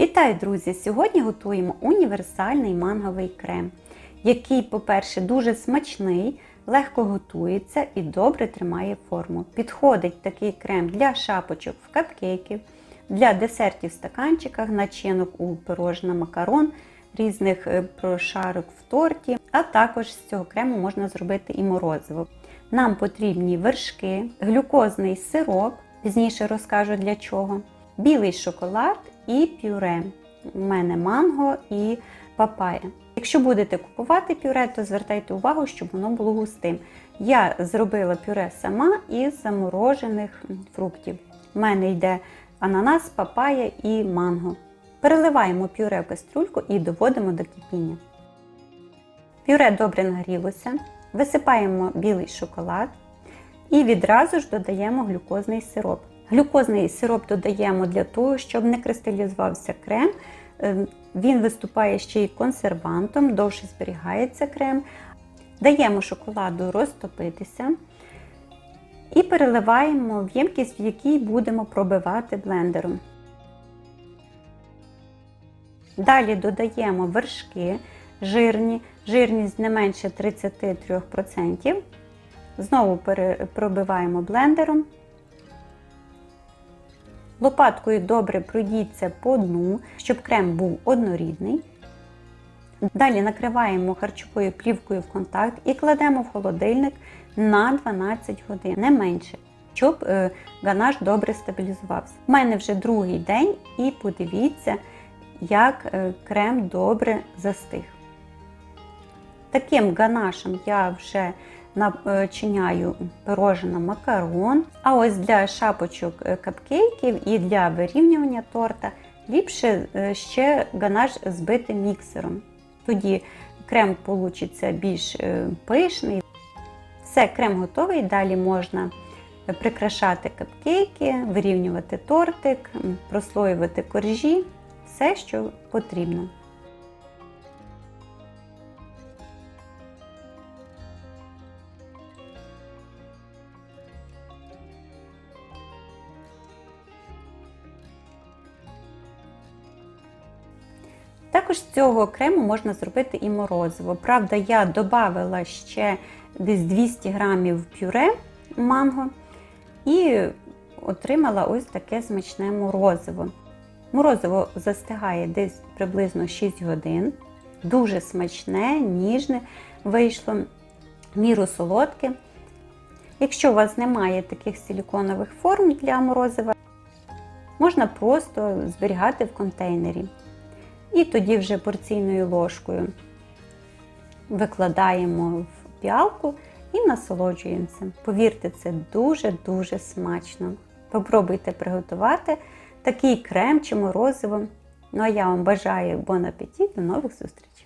Вітаю, друзі! Сьогодні готуємо універсальний манговий крем, який, по-перше, дуже смачний, легко готується і добре тримає форму. Підходить такий крем для шапочок в капкейків, для десертів в стаканчиках, начинок у пирожна макарон, різних е, прошарок в торті, а також з цього крему можна зробити і морозиво. Нам потрібні вершки, глюкозний сироп, пізніше розкажу для чого, білий шоколад і пюре. У мене манго і папая. Якщо будете купувати пюре, то звертайте увагу, щоб воно було густим. Я зробила пюре сама із заморожених фруктів. У мене йде ананас, папая і манго. Переливаємо пюре в кастрюльку і доводимо до кипіння. Пюре добре нагрілося, висипаємо білий шоколад і відразу ж додаємо глюкозний сироп. Глюкозний сироп додаємо для того, щоб не кристалізувався крем. Е, Він виступає ще й консервантом, довше зберігається крем. Даємо шоколаду розтопитися і переливаємо в ємкість, в якій будемо пробивати блендером. Далі додаємо вершки жирні, жирність не менше 33%. Знову пробиваємо блендером. Лопаткою добре пройдіться по дну, щоб крем був однорідний. Далі накриваємо харчовою плівкою в контакт і кладемо в холодильник на 12 годин, не менше, щоб е, ганаш добре стабілізувався. У мене вже другий день, і подивіться, як е, крем добре застиг. Таким ганашем я вже начиняю пирожна макарон. А ось для шапочок капкейків і для вирівнювання торта ліпше ще ганаш збити міксером. Тоді крем вийде більш пишний. Все, крем готовий. Далі можна прикрашати капкейки, вирівнювати тортик, прослоювати коржі, все, що потрібно. Також з цього крему можна зробити і морозиво. Правда, я додала ще десь 200 грамів пюре манго і отримала ось таке смачне морозиво. Морозиво застигає десь приблизно 6 годин. Дуже смачне, ніжне вийшло, міру солодке. Якщо у вас немає таких силіконових форм для морозива, можна просто зберігати в контейнері. І тоді вже порційною ложкою викладаємо в піалку і насолоджуємося. Повірте, це дуже-дуже смачно. Попробуйте приготувати такий крем чи морозиво. Ну а я вам бажаю бон апетит, до нових зустрічей!